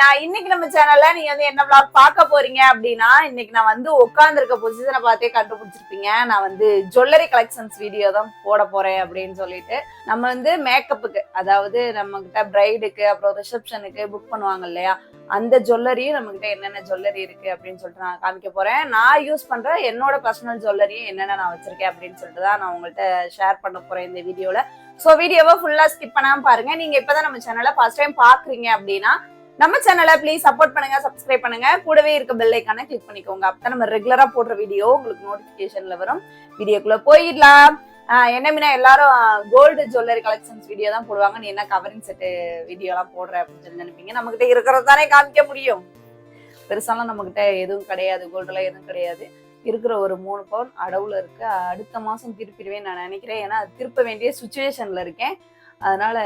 நாங்க இன்னைக்கு நம்ம சேனல்ல நீங்க வந்து என்ன பிளாக் பார்க்க போறீங்க அப்படின்னா இன்னைக்கு நான் வந்து உட்காந்துருக்க பொசிஷனை பார்த்தே கண்டுபிடிச்சிருப்பீங்க. நான் வந்து ஜுவல்லரி கலெக்ஷன்ஸ் வீடியோ தான் போட போறேன் அப்படின்னு சொல்லிட்டு நம்ம வந்து மேக்கப்புக்கு அதாவது நம்ம கிட்ட பிரைடுக்கு அப்புறம் ரிசப்ஷனுக்கு புக் பண்ணுவாங்க இல்லையா? அந்த ஜுவல்லரியும் நம்ம கிட்ட என்னென்ன ஜுவல்லரி இருக்கு அப்படின்னு சொல்லிட்டு நான் காமிக்க போறேன். நான் யூஸ் பண்ற என்னோட பர்சனல் ஜுவல்லரியும் என்னென்ன நான் வச்சிருக்கேன் அப்படின்னு சொல்லிட்டு தான் நான் உங்கள்கிட்ட ஷேர் பண்ண போறேன் இந்த வீடியோல ஸோ வீடியோவை ஃபுல்லா ஸ்கிப் பண்ணாம பாருங்க. நீங்க இப்பதான் நம்ம சேனலை ஃபர்ஸ்ட் டைம் பாக்குறீங்க அப்படின்னா நம்ம சேனலை ப்ளீஸ் சப்போர்ட் பண்ணுங்க சப்ஸ்கிரைப் பண்ணுங்க. கூடவே இருக்க பெல் ஐக்கான கிளிக் பண்ணிக்கோங்க. அப்பதான் நம்ம ரெகுலரா போடுற வீடியோ உங்களுக்கு நோட்டிபிகேஷன்ல வரும். வீடியோக்குள்ள போயிடலாம். ஆஹ் என்ன மீனா எல்லாரும் கோல்டு ஜுவல்லரி கலெக்ஷன்ஸ் வீடியோ தான் போடுவாங்க. நீ என்ன கவரிங் செட்டு வீடியோ எல்லாம் போடுற அப்படின்னு சொல்லி நினைப்பீங்க. நம்ம கிட்ட இருக்கிறது தானே காமிக்க முடியும். பெருசாலாம் நம்ம கிட்ட எதுவும் கிடையாது. கோல்டுலாம் எதுவும் கிடையாது. இருக்கிற ஒரு மூணு பவுன் அடவுல இருக்கு. அடுத்த மாசம் திருப்பிடுவேன் நான் நினைக்கிறேன். ஏன்னா திருப்ப வேண்டிய சுச்சுவேஷன்ல இருக்கேன். அதனால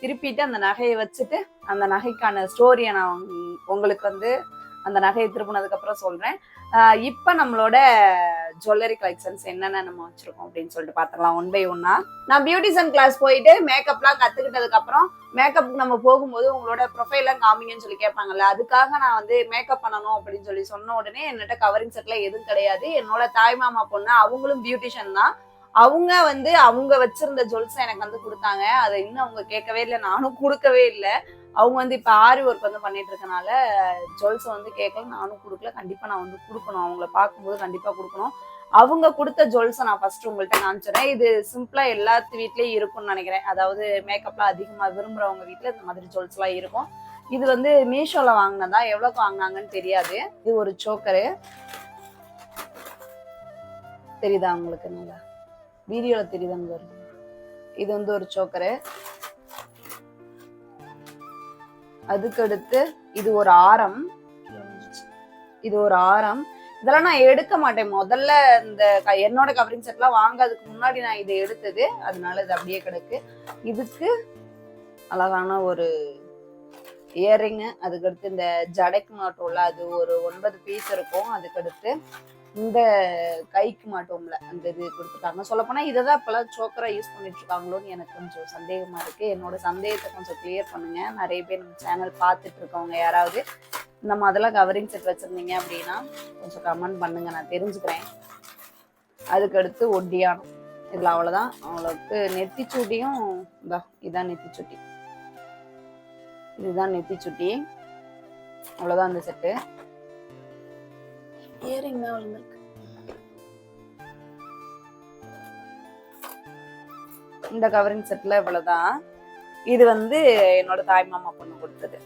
திருப்பிட்டு அந்த நகையை வச்சுட்டு அந்த நகைக்கான ஸ்டோரியை நான் உங்களுக்கு வந்து அந்த நகையை திருப்பினதுக்கு அப்புறம் சொல்றேன். இப்ப நம்மளோட ஜுவல்லரி கலெக்ஷன்ஸ் என்னென்ன நம்ம வச்சிருக்கோம் அப்படின்னு சொல்லிட்டு பார்த்துக்கலாம் ஒன் பை ஒன்னா நான் பியூட்டிஷன் கிளாஸ் போயிட்டு மேக்கப்லாம் கத்துக்கிட்டதுக்கு அப்புறம் மேக்கப்புக்கு நம்ம போகும்போது உங்களோட ப்ரொஃபைலாம் காமிங்கன்னு சொல்லி கேட்பாங்கல்ல அதுக்காக நான் வந்து மேக்கப் பண்ணணும் அப்படின்னு சொல்லி சொன்ன உடனே என்னட்ட கவரிங் செட்ல எதுவும் கிடையாது. என்னோட தாய் மாமா பொண்ணு அவங்களும் பியூட்டிஷியன் தான். அவங்க வந்து அவங்க வச்சிருந்த ஜுவல்ஸ் எனக்கு வந்து கொடுத்தாங்க. அதை இன்னும் அவங்க கேட்கவே இல்லை. நானும் கொடுக்கவே இல்லை. அவங்க வந்து இப்போ ஆரி ஒர்க் வந்து பண்ணிட்டு இருக்கனால ஜுவல்ஸ் வந்து கேட்கல. நானும் கொடுக்கல. கண்டிப்பா நான் வந்து கொடுக்கணும். அவங்கள பார்க்கும்போது கண்டிப்பா கொடுக்கணும். அவங்க கொடுத்த ஜுவல்ஸை நான் ஃபர்ஸ்ட் உங்கள்கிட்ட காமிச்சிடறேன் இது சிம்பிளா எல்லாத்து வீட்லயும் இருக்கும்னு நினைக்கிறேன். அதாவது மேக்கப்லாம் அதிகமா விரும்புறவங்க வீட்டில் இந்த மாதிரி ஜுவல்ஸ்லாம் இருக்கும். இது வந்து மீஷோல வாங்கினதா? எவ்வளவுக்கு வாங்கினாங்கன்னு தெரியாது. இது ஒரு சோக்கரு தெரியுதா உங்களுக்கு நல்லா? வீடியோவில் தெரியுதாங்க பாருங்க. இது வந்து ஒரு சோக்கரு. அதுக்கு அடுத்து இது ஒரு ஆரம். இது ஒரு ஆரம். இதெல்லாம் நான் எடுக்க மாட்டேன். முதல்ல இந்த க- என்னோட கவரிங் செட்லாம் வாங்காததுக்கு முன்னாடி நான் இதை எடுத்தது. அதனால இது அப்படியே கிடக்கு. இதுக்கு அழகான ஒரு இயரிங்கு அதுக்கடுத்து இந்த ஜடைக்கு மாட்டோம்ல அது ஒரு ஒன்பது பீஸ் இருக்கும். அதுக்கடுத்து இந்த கைக்கு மாட்டோம்ல அந்த இது கொடுத்துருக்காங்க. சொல்லப்போனால் இதை தான் இப்போலாம் சோக்கரா யூஸ் பண்ணிட்டு இருக்காங்களோன்னு எனக்கு கொஞ்சம் சந்தேகமா இருக்கு. என்னோட சந்தேகத்தை கொஞ்சம் கிளியர் பண்ணுங்க. நிறைய பேர் நம்ம சேனல் பார்த்துட்டு இருக்கவங்க யாராவது இந்த மாதிரிலாம் கவரிங் செட் வச்சிருந்தீங்க அப்படின்னா கொஞ்சம் கமெண்ட் பண்ணுங்க. நான் தெரிஞ்சுக்கிறேன். அதுக்கடுத்து ஒட்டியானம். இதில் அவ்வளோதான் அவங்களுக்கு நெத்திச்சுட்டியும் இதா இதான் நெத்திச்சுட்டி. இதுதான் நெத்திச்சுட்டி. அவ்வளோதான் அந்த செட்டு இயரிங் தான் விழுந்திருக்கு இந்த கவரிங் செட்ல இவ்வளவுதான். இது வந்து என்னோட தாய் மாமா பொண்ணு கொடுத்தது.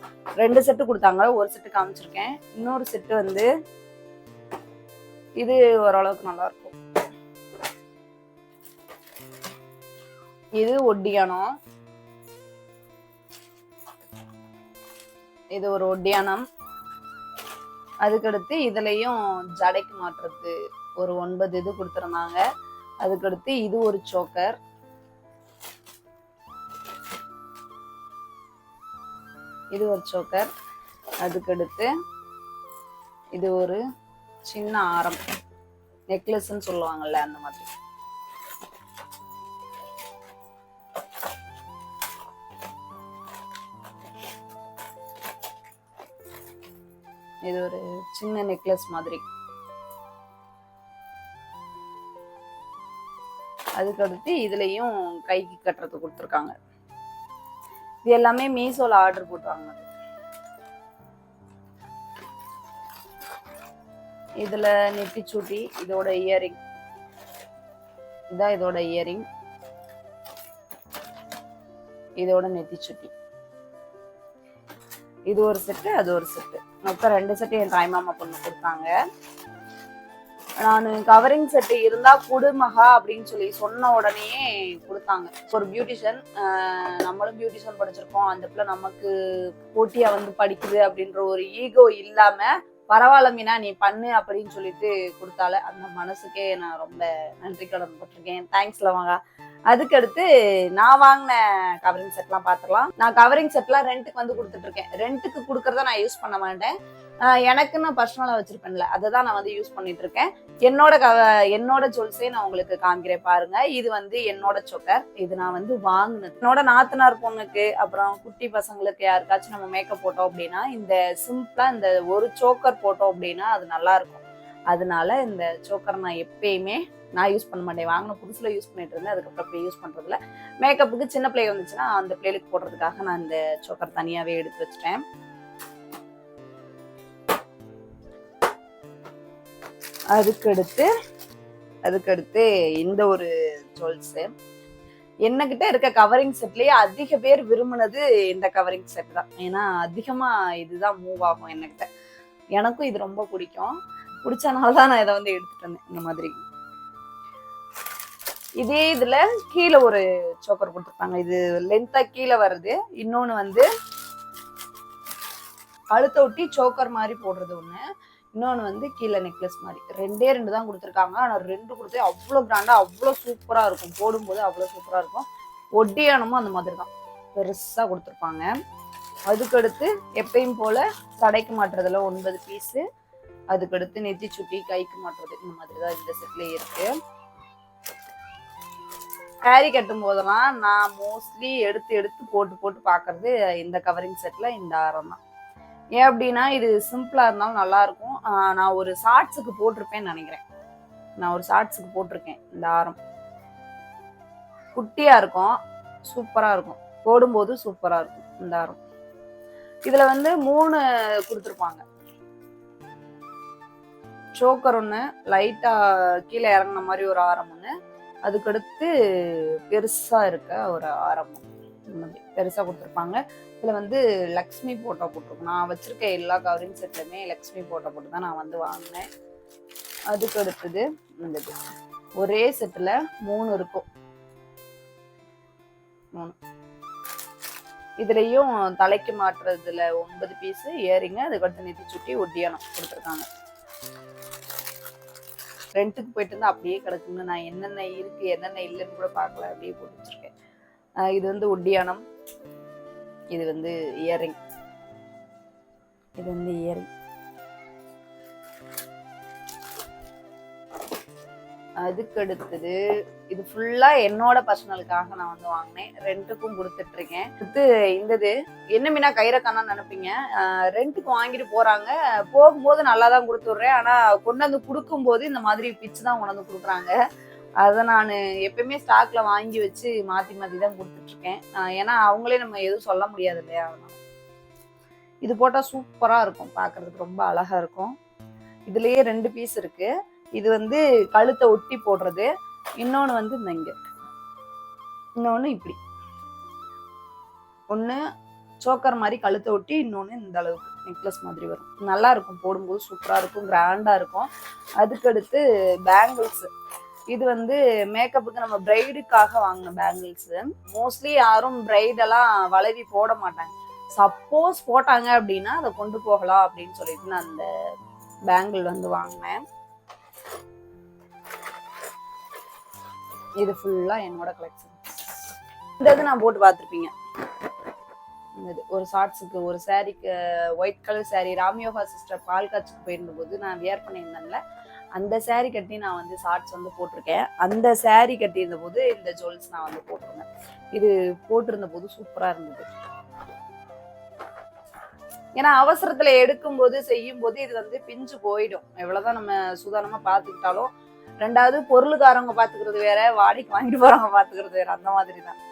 ரெண்டு செட்டு கொடுத்தாங்க. ஒரு செட்டு காமிச்சிருக்கேன். இன்னொரு செட்டு வந்து இது ஓரளவுக்கு நல்லா இருக்கும் இது ஒட்டியானம் இது ஒரு ஒட்டியானம் அதுக்கடுத்து இதுலேயும் ஜடைக்கு மாற்றுறது ஒரு ஒன்பது இது கொடுத்துருந்தாங்க. அதுக்கடுத்து இது ஒரு சோக்கர். இது ஒரு சோக்கர். அதுக்கடுத்து இது ஒரு சின்ன ஆரம். நெக்லஸ்ன்னு சொல்லுவாங்கல்ல அந்த மாதிரி. இது ஒரு சின்ன நெக்லஸ் மாதிரி. அதுக்கடுத்து இதுலயும் கைக்கு கட்டுறது கொடுத்துருக்காங்க. இது எல்லாமே மீஷோல ஆர்டர் போட்டு வாங்கினது இதுல நெத்திச்சூட்டி இதோட இயரிங் இதான் இதோட இயரிங் இதோட நெத்திச்சுட்டி இது ஒரு செட்டு அது ஒரு செட்டு மொத்தம் ரெண்டு செட்டு என் தாய்மாமா பொண்ணு கொடுத்தாங்க. நான் கவரிங் செட்டு இருந்தா குடுமகா அப்படின்னு சொல்லி சொன்ன உடனேயே கொடுத்தாங்க. ஒரு பியூட்டிஷியன் நம்மளும் பியூட்டிஷியன் படிச்சிருக்கோம். அந்த பிள்ளை நமக்கு போட்டியா வந்து படிக்குது அப்படின்ற ஒரு ஈகோ இல்லாம பரவாயில்ல மீனா நீ பண்ணு அப்படின்னு சொல்லிட்டு கொடுத்தால. அந்த மனசுக்கே நான் ரொம்ப நன்றி கடன் போட்டிருக்கேன். தேங்க்ஸ்ல வாங்க அதுக்கடுத்து நான் வாங்கின கவரிங் செட்லாம் பார்த்துக்கலாம் நான் கவரிங் செட்லாம் ரெண்ட்டுக்கு வந்து கொடுத்துட்டு இருக்கேன் ரெண்ட்டுக்கு கொடுக்கறத நான் யூஸ் பண்ண மாட்டேன். எனக்குன்னு எனக்கு நான் வச்சிருப்பேன்ல அதை தான் நான் வந்து யூஸ் பண்ணிட்டு இருக்கேன் என்னோட கவ என்னோட ஜுவல்ஸே நான் உங்களுக்கு காமிக்கிறேன் பாருங்க. இது வந்து என்னோட சொக்கர் இது நான் வந்து வாங்கினது. என்னோட நாத்தனார் பொண்ணுக்கு அப்புறம் குட்டி பசங்களுக்கு யாருக்காச்சும் நம்ம மேக்கப் போட்டோம் அப்படின்னா இந்த சிம்பிளா இந்த ஒரு சோக்கர் போட்டோம் அப்படின்னா அது நல்லா இருக்கும். அதனால இந்த சோக்கர் நான் எப்பயுமே நான் யூஸ் பண்ண மாட்டேன். வாங்கின புதுசில் யூஸ் பண்ணிட்டு இருந்தேன். அதுக்கப்புறம் இப்போ யூஸ் பண்ணுறதுல மேக்கப்புக்கு சின்ன பிள்ளை வந்துச்சுன்னா அந்த பிள்ளைகளுக்கு போடுறதுக்காக நான் இந்த சோக்கர் தனியாகவே எடுத்து வச்சிட்டேன். அதுக்கடுத்து அதுக்கடுத்து இந்த ஒரு ஜுவல்ஸு என்னகிட்ட இருக்க கவரிங் செட்லயே அதிக பேர் விரும்பினது இந்த கவரிங் செட் தான். ஏன்னா அதிகமா இதுதான் மூவ் ஆகும் என்கிட்ட எனக்கும் இது ரொம்ப பிடிக்கும். பிடிச்சனால தான் நான் இதை வந்து எடுத்துட்டு வந்தேன். இந்த மாதிரி. இதே இதுல கீழே ஒரு சோக்கர் கொடுத்துருப்பாங்க இது லென்த்தா கீழே வருது. இன்னொன்னு வந்து அழுத்த ஒட்டி சோக்கர் மாதிரி போடுறது ஒண்ணு. இன்னொன்று வந்து கீழே நெக்லஸ் மாதிரி. ரெண்டே ரெண்டு தான் கொடுத்துருக்காங்க. ஆனால் ரெண்டு கொடுத்தே அவ்வளோ கிராண்டாக அவ்வளோ சூப்பராக இருக்கும். போடும்போது அவ்வளோ சூப்பராக இருக்கும். ஒட்டியானமும் அந்த மாதிரி தான். பெருசாக கொடுத்துருப்பாங்க. அதுக்கடுத்து எப்பயும் போல சடைக்கு மாட்டுறதுல ஒன்பது பீஸு அதுக்கடுத்து நெத்தி சுட்டி கைக்கு மாட்டுறது இந்த மாதிரி தான் இந்த செட்லேயே இருக்குது சாரி கட்டும் போதெல்லாம் நான் மோஸ்ட்லி எடுத்து எடுத்து போட்டு போட்டு பார்க்கறது இந்த கவரிங் செட்டில் இந்த ஆரம் தான். ஏன் அப்படின்னா இது சிம்பிளா இருந்தாலும் நல்லா இருக்கும். ஆஹ் நான் ஒரு ஷார்ட்ஸுக்கு போட்டிருப்பேன்னு நினைக்கிறேன். நான் ஒரு ஷார்ட்ஸுக்கு போட்டிருக்கேன் இந்த ஆரம். குட்டியா இருக்கும் சூப்பரா இருக்கும். போடும்போது சூப்பராக இருக்கும் இந்த ஆரம். இதுல வந்து மூணு கொடுத்துருப்பாங்க. சோக்கர் ஒன்று லைட்டா கீழே இறங்குன மாதிரி ஒரு ஆரம் ஒன்று அதுக்கடுத்து பெருசா இருக்க ஒரு ஆரம்பம் மாதிரி பெருசா கொடுத்துருப்பாங்க. இதுல வந்து லக்ஷ்மி போட்டோ போட்டிருக்கும். நான் வச்சிருக்க எல்லா கவரிங் செட்லையுமே லக்ஷ்மி போட்டோ போட்டு தான் நான் வந்து வாங்கினேன். அதுக்கு அடுத்தது இந்த ஒரே செட்டில் மூணு இருக்கும். மூணு. இதுலயும் தலைக்கு மாட்டுறதுல ஒன்பது பீஸ் ஏறிங்க அதுக்கடுத்து நெத்தி சுட்டி ஒட்டியானம் கொடுத்துருக்காங்க. ரெண்ட்டுக்கு போயிட்டு இருந்தா அப்படியே கிடக்குங்க. நான் என்னென்ன இருக்கு என்னென்ன இல்லைன்னு கூட பார்க்கல. அப்படியே போட்டு வச்சிருக்கேன். இது வந்து ஒட்டியானம் இது வந்து இயரிங் இது வந்து இயரிங் அதுக்கு அடுத்தது இது ஃபுல்லா என்னோட பர்சனலுக்காக நான் வந்து வாங்கினேன். ரெண்ட்டுக்கும் கொடுத்துட்டு இருக்கேன் அடுத்து இந்தது என்ன மீனா கைரக்கானா நினைப்பீங்க? ரெண்ட்டுக்கு வாங்கிட்டு போறாங்க. போகும்போது நல்லா தான் கொடுத்துட்றேன். ஆனா கொண்டு வந்து கொடுக்கும்போது இந்த மாதிரி பிச்சு தான் கொண்டு வந்து கொடுக்குறாங்க. அதை நான் எப்பயுமே ஸ்டாக்ல வாங்கி வச்சு மாத்தி மாத்தி தான் கொடுத்துட்டு இருக்கேன் ஏன்னா அவங்களே நம்ம எதுவும் சொல்ல முடியாது இல்லையா? இது போட்டா சூப்பரா இருக்கும். பார்க்கிறதுக்கு ரொம்ப அழகா இருக்கும். இதுலயே ரெண்டு பீஸ் இருக்கு. இது வந்து கழுத்தை ஒட்டி போடுறது. இன்னொன்று வந்து இந்த இங்க இன்னொன்று இப்படி. ஒன்று சோக்கர் மாதிரி கழுத்தை ஒட்டி இன்னொன்று இந்த அளவுக்கு நெக்லஸ் மாதிரி வரும். நல்லா இருக்கும் போடும்போது சூப்பராக இருக்கும் கிராண்டாக இருக்கும். அதுக்கடுத்து பேங்கிள்ஸ். இது வந்து மேக்கப்புக்கு நம்ம பிரைடுக்காக வாங்கின பேங்கிள்ஸு. மோஸ்ட்லி யாரும் பிரைடெல்லாம் வளவி போட மாட்டாங்க. சப்போஸ் போட்டாங்க அப்படின்னா அதை கொண்டு போகலாம் அப்படின்னு சொல்லிட்டு நான் அந்த பேங்கிள் வந்து வாங்கினேன். இது ஃபுல்லா என்னோட கலெக்ஷன் இந்த இது நான் போட்டு பார்த்துருப்பீங்க. இந்த இது ஒரு ஷார்ட்ஸுக்கு ஒரு சாரீக்கு ஒயிட் கலர் saree ராமியோகா சிஸ்டர் பால் காய்ச்சிக்கு போயிருந்தபோது நான் வியர் பண்ணியிருந்தேன்ல அந்த saree கட்டி நான் வந்து ஷார்ட்ஸ் வந்து போட்டிருக்கேன். அந்த saree கட்டியிருந்த போது இந்த ஜுவல்ஸ் நான் வந்து போட்டிருந்தேன். இது போட்டிருந்த போது சூப்பராக இருந்தது. ஏன்னா அவசரத்துல எடுக்கும்போது செய்யும் போது இது வந்து பிஞ்சு போயிடும். எவ்வளவுதான் நம்ம சுதாரணமா பாத்துக்கிட்டாலும் ரெண்டாவது பொருளுக்காரவங்க பாத்துக்கிறது வேற வாடகைக்கு வாங்கிட்டு போறவங்க பாத்துக்கிறது வேற அந்த மாதிரி தான்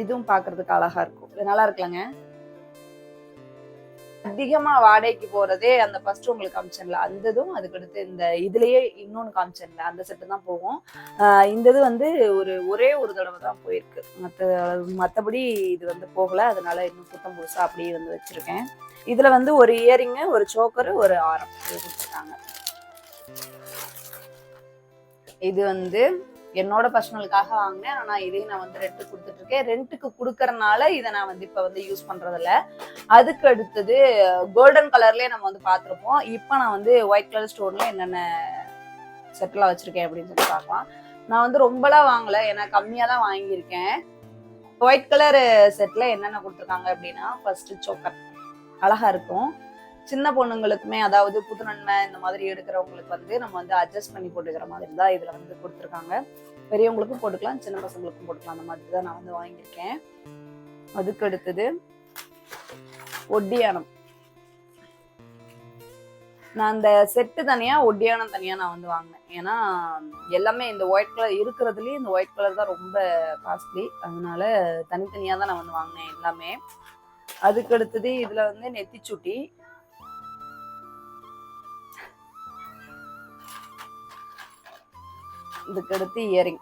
இதுவும் பாக்குறதுக்கு அழகா இருக்கும். இது நல்லா இருக்கலங்க அதிகமா வாடகைக்கு போறதே அந்த ஃபர்ஸ்ட் உங்களுக்கு காமிச்சேன்ல அந்த இதுவும் அதுக்கடுத்து இந்த இதுலயே இன்னொன்னு காமிச்சேன்ல அந்த செட்டு தான் போகும். இந்த இது வந்து ஒரு ஒரே ஒரு தடவை தான் போயிருக்கு. மற்ற மற்றபடி இது வந்து போகல. அதனால இன்னும் புத்தம் புதுசா அப்படியே வந்து வச்சிருக்கேன். இதுல வந்து ஒரு இயரிங்கு ஒரு சோக்கரு ஒரு ஆரம். கொடுத்துருக்காங்க. இது வந்து என்னோட பர்சனலுக்காக வாங்கினேன். ஆனா இதையும் நான் வந்து ரெண்ட்டு கொடுத்துட்டு இருக்கேன் ரெண்ட்டுக்கு கொடுக்கறனால இதை நான் வந்து இப்போ வந்து யூஸ் பண்றதில்ல. அதுக்கு அடுத்தது கோல்டன் கலர்லயே நம்ம வந்து பார்த்திருப்போம். இப்போ நான் வந்து ஒயிட் கலர் ஸ்டோன்ல என்னென்ன செட்டெல்லாம் வச்சிருக்கேன் அப்படின்னு சொல்லி பார்க்கலாம். நான் வந்து ரொம்பலாம் வாங்கல. ஏன்னா கம்மியாக தான் வாங்கியிருக்கேன் ஒயிட் கலர் செட்டில் என்னென்ன கொடுத்துருக்காங்க அப்படின்னா ஃபர்ஸ்ட் சோக்கர் அழகா இருக்கும். சின்ன பொண்ணுங்களுக்குமே அதாவது புதுநன்மை இந்த மாதிரி எடுக்கிறவங்களுக்கு வந்து நம்ம வந்து அட்ஜஸ்ட் பண்ணி போட்டுக்கிற மாதிரி தான் இதுல வந்து கொடுத்துருக்காங்க. பெரியவங்களுக்கும் போட்டுக்கலாம் சின்ன பசங்களுக்கும் போட்டுக்கலாம். அந்த மாதிரி தான் நான் வந்து வாங்கியிருக்கேன். அதுக்கு அடுத்தது ஒட்டியானம் நான் அந்த செட்டு தனியா ஒட்டியானம் தனியா நான் வந்து வாங்கினேன். ஏன்னா எல்லாமே இந்த ஒயிட் கலர் இருக்கிறதுலயே இந்த ஒயிட் கலர் தான் ரொம்ப காஸ்ட்லி அதனால தனித்தனியா தான் நான் வந்து வாங்கினேன் எல்லாமே. அதுக்கு அடுத்தது இதுல வந்து நெத்திச்சுட்டி. இதுக்கடுத்து இயரிங்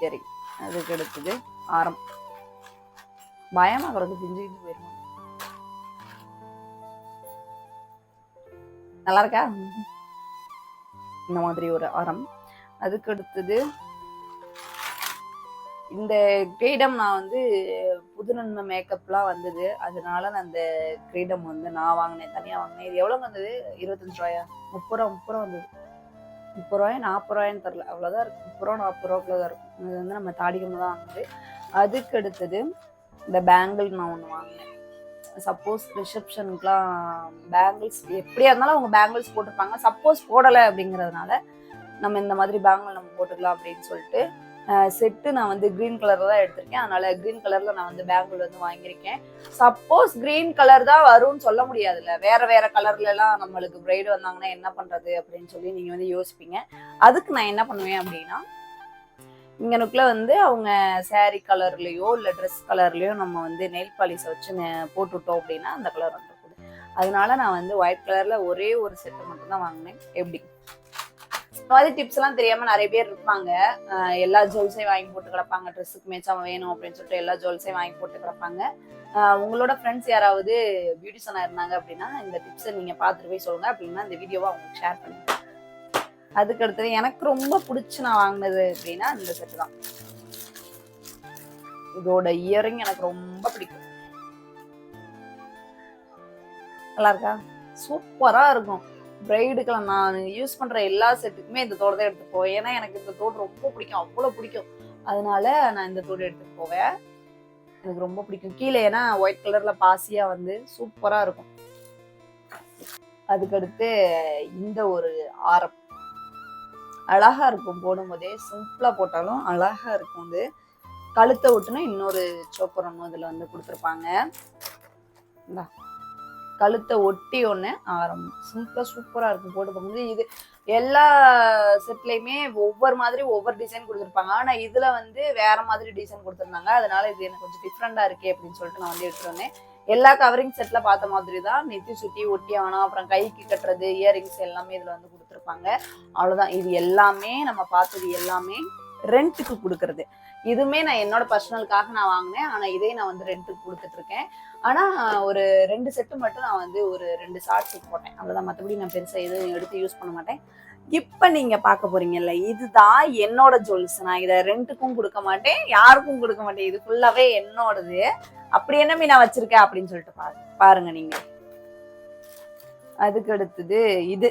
இயரிங் அதுக்கு அடுத்தது ஆரம். பயமா கிடக்கு பிஞ்சு கிஞ்சு போயிருமா? நல்லா இருக்கா? இந்த மாதிரி ஒரு ஆரம். அதுக்கு அடுத்தது இந்த கிரீடம் நான் வந்து புதுநன்மை மேக்கப்லாம் வந்தது. அதனால நான் அந்த கிரீடம் வந்து நான் வாங்கினேன் தனியாக வாங்கினேன். இது எவ்வளோ வந்தது? இருபத்தஞ்சு ரூபாயா? முப்பது ரூபா முப்பது ரூபா வந்தது. முப்பது ரூபாயா நாற்பது ரூபாயின்னு தெரில அவ்வளோதான் இருக்கும் முப்பது ரூபா நாற்பது ரூபாக்குள்ள தான் இருக்கும் இது வந்து நம்ம தாடிக்கம் தான் வாங்குது அதுக்கு அடுத்தது இந்த பேங்கிள் நான் ஒன்று வாங்கினேன். சப்போஸ் ரிசப்ஷனுக்குலாம் பேங்கிள்ஸ் எப்படியா இருந்தாலும் அவங்க பேங்கிள்ஸ் போட்டிருப்பாங்க. சப்போஸ் போடலை அப்படிங்கிறதுனால நம்ம இந்த மாதிரி பேங்கிள் நம்ம போட்டுக்கலாம் அப்படின்னு சொல்லிட்டு செட்டு நான் வந்து க்ரீன் கலரில் தான் எடுத்திருக்கேன். அதனால க்ரீன் கலர்ல நான் வந்து பேங்கிள் வந்து வாங்கியிருக்கேன். சப்போஸ் க்ரீன் கலர் தான் வரும்னு சொல்ல முடியாதுல்ல. வேற வேற கலர்ல எல்லாம் நம்மளுக்கு பிரைடு வந்தாங்கன்னா என்ன பண்றது அப்படின்னு சொல்லி நீங்க வந்து யோசிப்பீங்க. அதுக்கு நான் என்ன பண்ணுவேன் அப்படின்னா இங்கனுக்குள்ள வந்து அவங்க saree கலர்லயோ இல்ல ட்ரெஸ் கலர்லயோ நம்ம வந்து நெயில் பாலிஷை வச்சு போட்டுவிட்டோம் போட்டுட்டோம் அப்படின்னா அந்த கலர் வந்து அதனால நான் வந்து ஒயிட் கலர்ல ஒரே ஒரு செட்டு மட்டும் தான் வாங்கினேன். எப்படி? மாதிரி டிப்ஸ் எல்லாம் தெரியாம நிறைய பேர் இருப்பாங்க. எல்லா ஜுவல்ஸையும் வாங்கி போட்டு கிடப்பாங்க. ட்ரெஸ்ஸுக்கு மேட்சா வேணும் அப்படின்னு சொல்லிட்டு எல்லா ஜுவல்ஸையும் வாங்கி போட்டு கிடப்பாங்க. உங்களோட ஃப்ரெண்ட்ஸ் யாராவது பியூட்டிஷனா இருந்தாங்க அப்படின்னா இந்த டிப்ஸை நீங்க பார்த்துட்டு போய் சொல்லுங்க. அப்படின்னா இந்த வீடியோவை அவங்களுக்கு ஷேர் பண்ணுங்க. அதுக்கு அடுத்தது எனக்கு ரொம்ப பிடிச்சி நான் வாங்கினது அப்படின்னா இந்த செட்டு தான். இதோட இயரிங் எனக்கு ரொம்ப பிடிக்கும். நல்லா இருக்கா? சூப்பரா இருக்கும். பிரைடுக்கெல்லாம் நான் யூஸ் பண்ற எல்லா செட்டுக்குமே இந்த தோடு தான் எடுத்து போவேன். ஏன்னா எனக்கு இந்த தோடு ரொம்ப பிடிக்கும். அவ்வளவு பிடிக்கும். அதனால நான் இந்த தோடு எடுத்துட்டு போவேன். எனக்கு ரொம்ப பிடிக்கும். கீழே ஏன்னா ஒயிட் கலர்ல பாசியா வந்து சூப்பரா இருக்கும். அதுக்கடுத்து இந்த ஒரு ஆரம். அழகா இருக்கும் போடும்போதே. சிம்பிளா போட்டாலும் அழகா இருக்கும் வந்து கழுத்தை விட்டுனா இன்னொரு சோப்பர் ஒன்று இதுல வந்து கொடுத்துருப்பாங்க. இந்தா. கழுத்தை ஒட்டி ஒன்று ஆரம் சிம்பிளாக சூப்பராக இருக்கும் போட்டு பார்க்கும்போது. இது எல்லா செட்லையுமே ஒவ்வொரு மாதிரி ஒவ்வொரு டிசைன் கொடுத்துருப்பாங்க. ஆனால் இதில் வந்து வேற மாதிரி டிசைன் கொடுத்துருந்தாங்க. அதனால இது எனக்கு கொஞ்சம் டிஃப்ரெண்டாக இருக்கே அப்படின்னு சொல்லிட்டு நான் வந்து எடுத்துருந்தேன் எல்லா கவரிங் செட்டில் பார்த்த மாதிரி தான் நெத்தி சுட்டி ஒட்டி ஆனால் அப்புறம் கைக்கு கட்டுறது இயரிங்ஸ் எல்லாமே இதில் வந்து கொடுத்துருப்பாங்க. அவ்வளோதான் இது எல்லாமே நம்ம பார்த்தது எல்லாமே ரெண்ட்டுக்கு கொடுக்கறது. இதுவுமே நான் என்னோட பர்சனலுக்காக நான் வாங்கினேன். ஆனால் இதே நான் வந்து ரெண்ட்டுக்கு கொடுத்துட்ருக்கேன் ஆனால் ஆனா ஒரு ரெண்டு செட்டு மட்டும் நான் வந்து ஒரு ரெண்டு ஷார்ட்ஸுக்கு போட்டேன். அவ்வளவுதான். மற்றபடி நான் பெருசா எதுவும் எடுத்து யூஸ் பண்ண மாட்டேன். இப்ப நீங்க பார்க்க போறீங்கல்ல இதுதான் என்னோட ஜுவல்ஸ் நான் இதை ரெண்ட்டுக்கும் கொடுக்க மாட்டேன் யாருக்கும் கொடுக்க மாட்டேன். இது ஃபுல்லாவே என்னோடது. அப்படி என்ன நான் வச்சிருக்கேன் அப்படின்னு சொல்லிட்டு பாரு பாருங்க நீங்க. அதுக்கு அடுத்தது இது.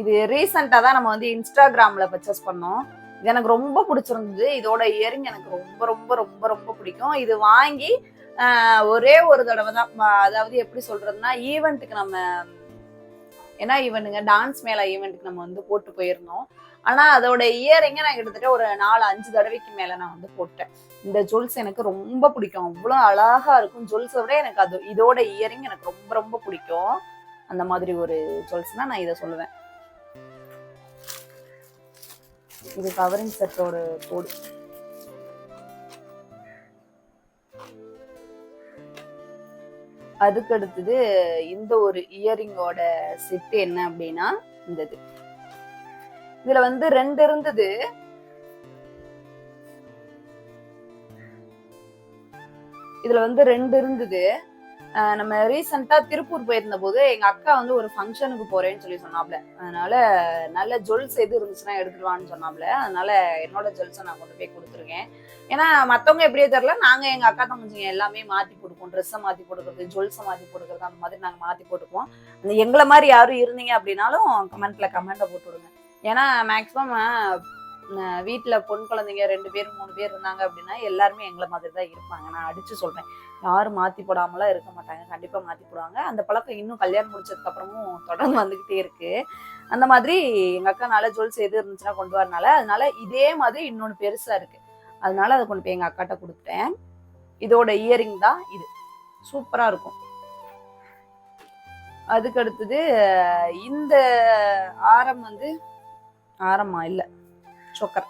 இது ரீசெண்டா தான் நம்ம வந்து இன்ஸ்டாகிராம்ல பர்ச்சேஸ் பண்ணோம். இது எனக்கு ரொம்ப பிடிச்சிருந்தது. இதோட இயரிங் எனக்கு ரொம்ப ரொம்ப ரொம்ப ரொம்ப பிடிக்கும். இது வாங்கி ஒரே ஒரு தடவை தான். அதாவது எப்படி சொல்றதுன்னா ஈவெண்ட்டுக்கு நம்ம ஏன்னா ஈவெண்ட்டுங்க டான்ஸ் மேல ஈவெண்ட்டுக்கு நம்ம வந்து போட்டு போயிருந்தோம். ஆனா அதோட இயரிங்க நான் கிட்டத்தட்ட ஒரு நாலு அஞ்சு தடவைக்கு மேல நான் வந்து போட்டேன். இந்த ஜுவல்ஸ் எனக்கு ரொம்ப பிடிக்கும். அவ்வளோ அழகா இருக்கும். ஜுவல்ஸை விட எனக்கு அது இதோட இயரிங் எனக்கு ரொம்ப ரொம்ப பிடிக்கும். அந்த மாதிரி ஒரு ஜுவல்ஸ்னா நான் இதை சொல்லுவேன். இது கவரிங் செட்டோட கோடு அதுக்கு அடுத்தது இந்த ஒரு இயரிங்கோட செட் என்ன அப்படின்னா இந்த இது இதுல வந்து ரெண்டு இருந்தது. இதுல வந்து ரெண்டு இருந்தது. நம்ம ரீசெண்டா திருப்பூர் போயிருந்த போது எங்க அக்கா வந்து ஒரு ஃபங்க்ஷனுக்கு போறேன்னு சொல்லி சொன்னாப்ல. அதனால நல்ல ஜுவல்ஸ் எது இருந்துச்சுன்னா எடுத்துடுவான்னு சொன்னாப்ல. அதனால என்னோட ஜுவல்ஸை நான் கொண்டு போய் கொடுத்துருக்கேன். ஏன்னா மத்தவங்க எப்படியே தெரியல நாங்க எங்க அக்கா தங்கச்சிங்க எல்லாமே மாத்தி கொடுப்போம் ட்ரெஸ்ஸை மாத்தி கொடுக்கறது ஜுவல்ஸை மாத்தி கொடுக்கறது அந்த மாதிரி நாங்க மாத்தி போட்டுக்குவோம். அந்த எங்களை மாதிரி யாரும் இருந்தீங்க அப்படின்னாலும் கமெண்ட்ல கமெண்ட்டை போட்டு விடுங்க ஏன்னா மேக்ஸிமம் வீட்டில் பொன் குழந்தைங்க ரெண்டு பேர் மூணு பேர் இருந்தாங்க அப்படின்னா எல்லாருமே எங்களை மாதிரி தான் இருப்பாங்க. நான் அடிச்சு சொல்றேன். யாரும் மாற்றி போடாமலாம் இருக்க மாட்டாங்க. கண்டிப்பாக மாற்றி போடுவாங்க. அந்த பழக்கம் இன்னும் கல்யாணம் முடிச்சதுக்கப்புறமும் தொடர்ந்து வந்துக்கிட்டே இருக்கு. அந்த மாதிரி எங்கள் அக்கா நல்ல ஜுவல்ஸ் எது இருந்துச்சுன்னா கொண்டு வரனால அதனால இதே மாதிரி இன்னொன்று பெருசாக இருக்கு. அதனால அதை கொண்டு போய் எங்கள் அக்காட்ட கொடுத்துட்டேன். இதோட இயரிங் தான் இது. சூப்பராக இருக்கும். அதுக்கு அடுத்தது இந்த ஆரம் வந்து ஆரமா? இல்லை. சோக்கர்.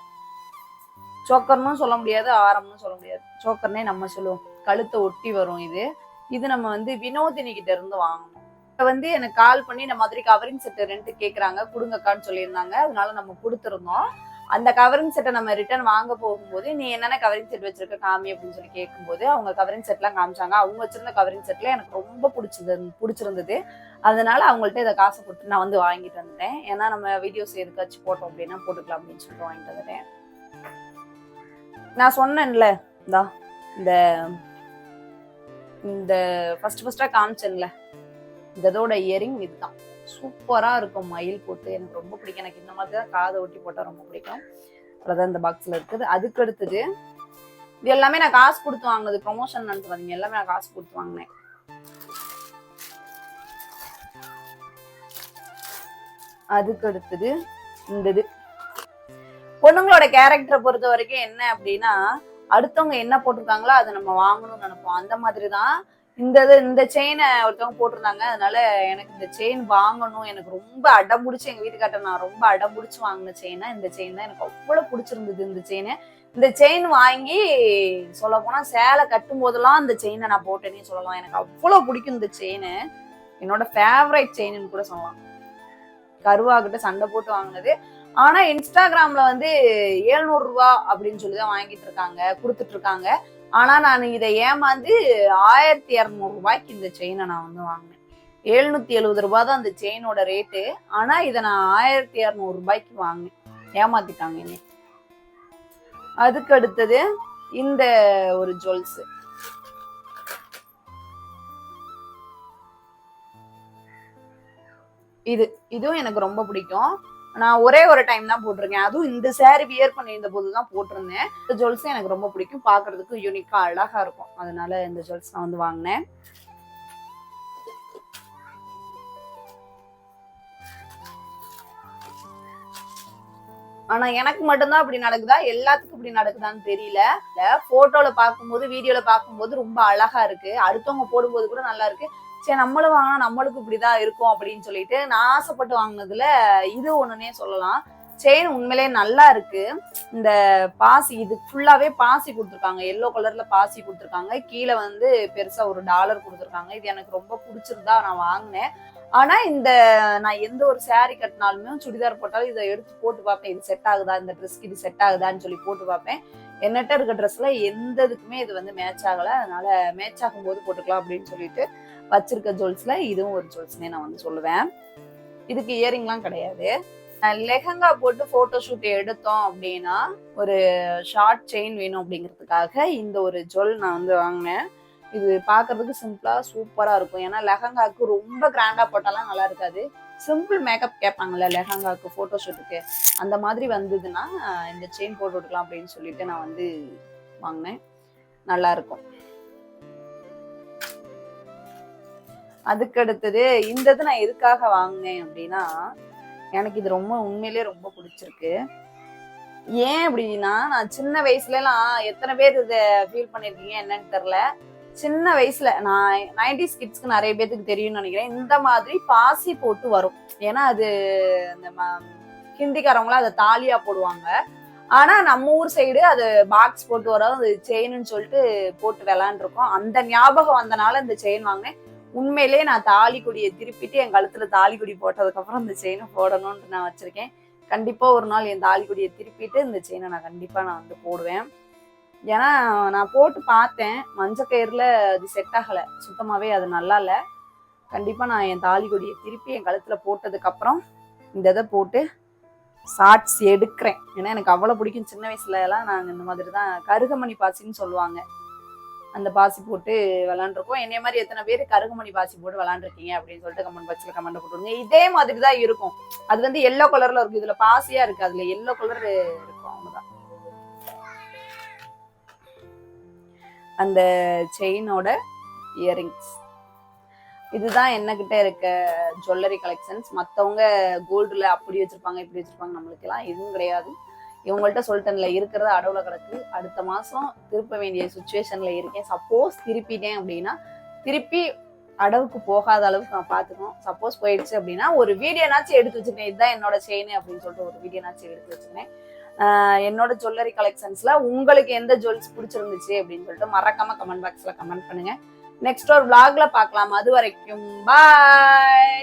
சோக்கர்னும் சொல்ல முடியாது ஆரம்னு சொல்ல முடியாது. சோக்கர்னே நம்ம சொல்லுவோம். கழுத்தை ஒட்டி வரும் இது. இது நம்ம வந்து வினோதினி கிட்ட இருந்து வாங்கணும். இப்போ வந்து எனக்கு கால் பண்ணி இந்த மாதிரி கவரிங் செட்டு ரெண்டு கேட்குறாங்க கொடுங்கக்கான்னு சொல்லியிருந்தாங்க. அதனால நம்ம கொடுத்துருந்தோம். அந்த கவரிங் செட்டை நம்ம ரிட்டர்ன் வாங்க போகும்போது நீ என்னென்ன கவரிங் செட் வச்சிருக்க காமி அப்படின்னு சொல்லி கேட்கும்போது அவங்க கவரிங் செட்லாம் காமிச்சாங்க. அவங்க வச்சிருந்த கவரிங் செட்ல எனக்கு ரொம்ப பிடிச்சது பிடிச்சிருந்தது. அதனால அவங்கள்ட்ட இதை காசு கொடுத்து நான் வந்து வாங்கிட்டு வந்துட்டேன். ஏன்னா நம்ம வீடியோஸ் எதுக்காச்சும் போட்டோம் அப்படின்னா போட்டுக்கலாம் அப்படின்னு சொல்லிட்டு வாங்கிட்டு வந்துட்டேன். நான் சொன்னேன்ல இந்தா இந்த இந்த ஃபர்ஸ்ட் ஃபர்ஸ்டா காமிச்சேன்ல இந்த இதோட இயரிங் இதுதான். சூப்பரா இருக்கும் மயில் போட்டு. எனக்கு ரொம்ப பிடிக்கும். எனக்கு இந்த மாதிரி தான் காதை ஒட்டி போட்டால் ரொம்ப பிடிக்கும். அதுதான் இந்த பாக்ஸ்ல இருக்குது. அதுக்கு அடுத்தது இது எல்லாமே நான் காசு கொடுத்து வாங்கினது ப்ரொமோஷன் நினைச்சு எல்லாமே நான் காசு கொடுத்து வாங்கினேன். அதுக்கு அடுத்தது இந்த இது பொண்ணுங்களோட கேரக்டரை பொறுத்த வரைக்கும் என்ன அப்படின்னா அடுத்தவங்க என்ன போட்டிருக்காங்களோ அதை நம்ம வாங்கணும்னு நினைப்போம். அந்த மாதிரி தான் இந்த இது இந்த செயினை ஒருத்தவங்க போட்டிருந்தாங்க. அதனால எனக்கு இந்த செயின் வாங்கணும். எனக்கு ரொம்ப அடம் பிடிச்சி எங்கள் வீட்டுக்கார்ட்ட நான் ரொம்ப அடம் பிடிச்சி வாங்கின செயினா இந்த செயின் தான். எனக்கு அவ்வளோ பிடிச்சிருந்தது இந்த செயின் இந்த செயின் வாங்கி சொல்ல போனா சேலை கட்டும் போதெல்லாம் இந்த செயினை நான் போட்டேனே சொல்லலாம். எனக்கு அவ்வளோ பிடிக்கும் இந்த செயின் என்னோட ஃபேவரட் செயின்னு கூட சொல்லலாம். கருவா கிட்ட சண்டை போட்டு வாங்கினது. ஆனா இன்ஸ்டாகிராம்ல வந்து 700 ரூபா அப்படின்னு சொல்லி தான் வாங்கிட்டு இருக்காங்க கொடுத்துட்டு இருக்காங்க. ஆனா நான் இதை ஏமாந்து ஆயிரத்தி இரநூறு ரூபாய்க்கு இந்த செயினை நான் வந்து வாங்கினேன். எழுநூத்தி எழுபது ரூபாய் தான் அந்த செயினோட ரேட்டு. ஆனா இதை நான் ஆயிரத்தி இரநூறு ரூபாய்க்கு வாங்கினேன். ஏமாத்திட்டாங்க என்னை. அதுக்கு அடுத்தது இந்த ஒரு ஜுவல்ஸ். இது இதுவும் எனக்கு ரொம்ப பிடிக்கும். நான் ஒரே ஒரு டைம் தான் போட்டிருக்கேன். அதுவும் இந்த சேரீ வியர் பண்ணியிருந்த போது தான் போட்டிருந்தேன். இந்த ஜுவல்ஸும் எனக்கு ரொம்ப பிடிக்கும். பார்க்கறதுக்கு யூனிக்கா அழகா இருக்கும். அதனால இந்த ஜுவல்ஸ் நான் வந்து வாங்கினேன். ஆனா எனக்கு மட்டும்தான் அப்படி நடக்குதா? எல்லாத்துக்கும் இப்படி நடக்குதான்னு தெரியல. போட்டோல பார்க்கும்போது வீடியோல பார்க்கும்போது ரொம்ப அழகா இருக்கு. அடுத்தவங்க போடும்போது கூட நல்லா இருக்கு. சரி நம்மளும் வாங்கினா நம்மளுக்கு இப்படிதான் இருக்கும் அப்படின்னு சொல்லிட்டு நான் ஆசைப்பட்டு வாங்கினதுல இது ஒண்ணுனே சொல்லலாம். செயின் உண்மையிலே நல்லா இருக்கு. இந்த பாசி இது ஃபுல்லாவே பாசி கொடுத்துருக்காங்க. எல்லோ கலர்ல பாசி கொடுத்துருக்காங்க. கீழே வந்து பெருசா ஒரு டாலர் கொடுத்துருக்காங்க. இது எனக்கு ரொம்ப பிடிச்சிருந்தா நான் வாங்கினேன். ஆனா இந்த நான் எந்த ஒரு சாரி கட்டினாலுமே சுடிதார் போட்டாலும் இதை எடுத்து போட்டு பார்ப்பேன். இது செட் ஆகுதா? இந்த ட்ரெஸ்க்கு இது செட் ஆகுதான்னு சொல்லி போட்டு பார்ப்பேன். என்னட்ட இருக்க ட்ரெஸ்ல எந்த இதுக்குமே இது வந்து மேட்ச் ஆகல. அதனால மேட்ச் ஆகும் போது போட்டுக்கலாம் அப்படின்னு சொல்லிட்டு வச்சிருக்க ஜுவல்ஸ்ல இதுவும் ஒரு ஜுவல்ஸ்னே நான் வந்து சொல்லுவேன். இதுக்கு இயரிங்லாம் கிடையாது. லெஹங்கா போட்டு போட்டோ ஷூட் எடுத்தோம் அப்படின்னா ஒரு ஷார்ட் செயின் வேணும் அப்படிங்கிறதுக்காக இந்த ஒரு ஜுவல் நான் வந்து வாங்கினேன். இது பார்க்கறதுக்கு சிம்பிளா சூப்பரா இருக்கும். ஏன்னா லெஹங்காக்கு ரொம்ப கிராண்டா போட்டாலாம் நல்லா இருக்காது. சிம்பிள் மேக்கப் கேட்பாங்கல்ல லெஹங்காவுக்கு ஃபோட்டோஷூட்டுக்கு அந்த மாதிரி வந்ததுன்னா இந்த செயின் போட்டு விட்டுக்கலாம் அப்படின்னு சொல்லிட்டு நான் வந்து வாங்கினேன். நல்லா இருக்கும் அதுக்கு அடுத்தது இந்த இது நான் எதுக்காக வாங்கினேன் அப்படின்னா எனக்கு இது ரொம்ப உண்மையிலேயே ரொம்ப பிடிச்சிருக்கு. ஏன் அப்படின்னா நான் சின்ன வயசுல எல்லாம் எத்தனை பேர் இதை ஃபீல் பண்ணிருக்கீங்க என்னன்னு தெரியல சின்ன வயசுல நான் நைன்டிஸ் கிட்ஸ்க்கு நிறைய பேத்துக்கு தெரியும்னு நினைக்கிறேன். இந்த மாதிரி பாசி போட்டு வரும். ஏன்னா அது இந்த ம- ஹிந்திக்காரவங்களாம் அதை தாலியா போடுவாங்க. ஆனா நம்ம ஊர் சைடு அது பாக்ஸ் போட்டு வரோம் அது செயின்னு சொல்லிட்டு போட்டு விளாண்டுருக்கோம் அந்த ஞாபகம் வந்தனால இந்த செயின் வாங்கினேன். உண்மையிலேயே நான் தாலி கொடியை திருப்பிட்டு என் கழுத்துல தாலி கொடி போட்டதுக்கு இந்த செயினை போடணும்னு நான் வச்சிருக்கேன். கண்டிப்பா ஒரு நாள் என் தாலி கொடியை திருப்பிட்டு இந்த செயினை நான் கண்டிப்பா நான் வந்து போடுவேன். ஏன்னா நான் போட்டு பார்த்தேன். மஞ்சள் கயிறில் அது செட் ஆகலை. சுத்தமாகவே அது நல்லா இல்லை. கண்டிப்பாக நான் என் தாலி கொடியை திருப்பி என் கழுத்தில் போட்டதுக்கப்புறம் இந்த இதை போட்டு ஷார்ட்ஸ் எடுக்கிறேன். ஏன்னா எனக்கு அவ்வளோ பிடிக்கும். சின்ன வயசுல எல்லாம் நாங்கள் இந்த மாதிரி தான் கருகமணி பாசின்னு சொல்லுவாங்க. அந்த பாசி போட்டு விளாண்டுருக்கோம். என்னைய மாதிரி எத்தனை பேர் கருகமணி பாசி போட்டு விளாண்டுருக்கீங்க அப்படின்னு சொல்லிட்டு கமெண்ட் பாக்ஸில் கமெண்ட் போட்டுருங்க. இதே மாதிரி தான் இருக்கும். அது வந்து எல்லோ கலரில் இருக்கும் இதில் பாசியாக இருக்குது அதில் எல்லோ கலர் இருக்கும் அந்த செயினோட இயரிங்ஸ் இதுதான் என்னகிட்ட இருக்க ஜுவல்லரி கலெக்ஷன்ஸ் மற்றவங்க கோல்டுல அப்படி வச்சிருப்பாங்க இப்படி வச்சிருப்பாங்க நம்மளுக்கெல்லாம் எதுவும் கிடையாது. இவங்கள்ட்ட சொல்லிட்டேன்ல இருக்கிறத அடவுல கிடக்கு. அடுத்த மாசம் திருப்ப வேண்டிய சுச்சுவேஷன்ல இருக்கேன். சப்போஸ் திருப்பிட்டேன் அப்படின்னா திருப்பி அடவுக்கு போகாத அளவுக்கு நான் பார்த்துக்கணும். சப்போஸ் போயிடுச்சு அப்படின்னா ஒரு வீடியோனாச்சும் எடுத்து வச்சிருக்கேன் இதுதான் என்னோட செயின் அப்படின்னு சொல்லிட்டு ஒரு வீடியோனாச்சும் எடுத்து வச்சிருக்கேன் என்னோட ஜுவல்லரி கலெக்ஷன்ஸ்ல உங்களுக்கு எந்த ஜுவல்ஸ் பிடிச்சிருந்துச்சு அப்படின்னு சொல்லிட்டு மறக்காம கமெண்ட் பாக்ஸ்ல கமெண்ட் பண்ணுங்க. நெக்ஸ்ட் ஒரு விளாக்ல பார்க்கலாம். அது வரைக்கும் பாய்